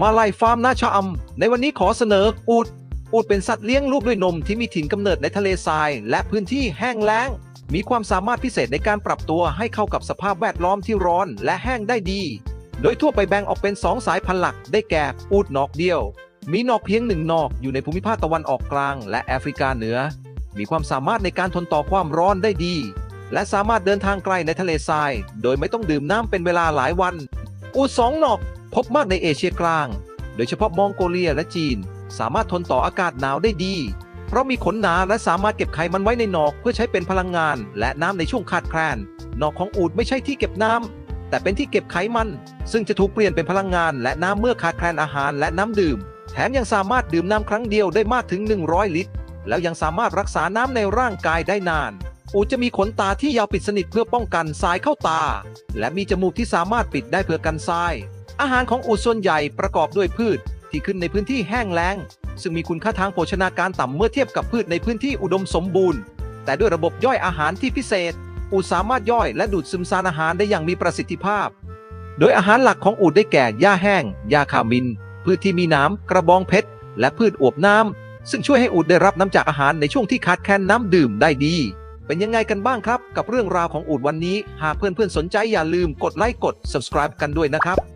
มาลายฟาร์มนาชะอำในวันนี้ขอเสนออูดอูดเป็นสัตว์เลี้ยงลูกด้วยนมที่มีถิ่นกำเนิดในทะเลทราย และพื้นที่แห้งแล้ง มีความสามารถพิเศษในการปรับตัวให้เข้ากับสภาพแวดล้อมที่ร้อนและแห้งได้ดี โดยทั่วไปแบ่งออกเป็น 2 สายพันธุ์หลักได้แก่อูดนอกเดียว มีนอกเพียงหนึ่งนอกอยู่ในภูมิภาคตะวันออกกลาง และแอฟริกาเหนือ มีความสามารถในการทนต่อความร้อนได้ดี และสามารถเดินทางไกลในทะเลทราย โดยไม่ต้องดื่มน้ำเป็นเวลาหลายวัน อูสองหนอก พบมากในเอเชียกลาง โดยเฉพาะมองโกเลียและจีน สามารถทนต่ออากาศหนาวได้ดี เพราะมีขนหนาและสามารถเก็บไขมันไว้ในหนอกเพื่อใช้เป็นพลังงาน และน้ำในช่วงขาดแคลนหนอกของอูดไม่ใช่ที่เก็บน้ำแต่เป็นที่เก็บไขมัน ซึ่งจะถูกเปลี่ยนเป็นพลังงาน และน้ำเมื่อขาดแคลนอาหารและน้ำดื่ม แถมยังสามารถดื่มน้ำครั้งเดียวได้มากถึง 100 ลิตร แล้วยังสามารถรักษาน้ำในร่างกายได้นาน อูดจะมีขนตาที่ยาวปิดสนิทเพื่อป้องกันทรายเข้าตา และมีจมูกที่สามารถปิดได้เพื่อกันทราย อาหารของอูดส่วนใหญ่ประกอบด้วยพืชที่ขึ้นในพื้นที่แห้งแล้ง ซึ่งมีคุณค่าทางโภชนาการต่ำเมื่อเทียบกับพืชในพื้นที่อุดมสมบูรณ์ แต่ด้วยระบบย่อยอาหารที่พิเศษ อูดสามารถย่อยและดูดซึมสารอาหารได้อย่างมีประสิทธิภาพ โดยอาหารหลักของอูดได้แก่หญ้าแห้งหญ้าขามิน พืชที่มีน้ำกระบองเพชรและพืชอวบน้ำซึ่งช่วยให้อูดได้รับน้ำจากอาหารในช่วงที่ขาดแคลนน้ำดื่มได้ดี เป็นยังไงกันบ้างครับ กับเรื่องราวของอูดวันนี้ หากเพื่อนๆสนใจอย่าลืมกดไลค์กด subscribe กันด้วยนะครับ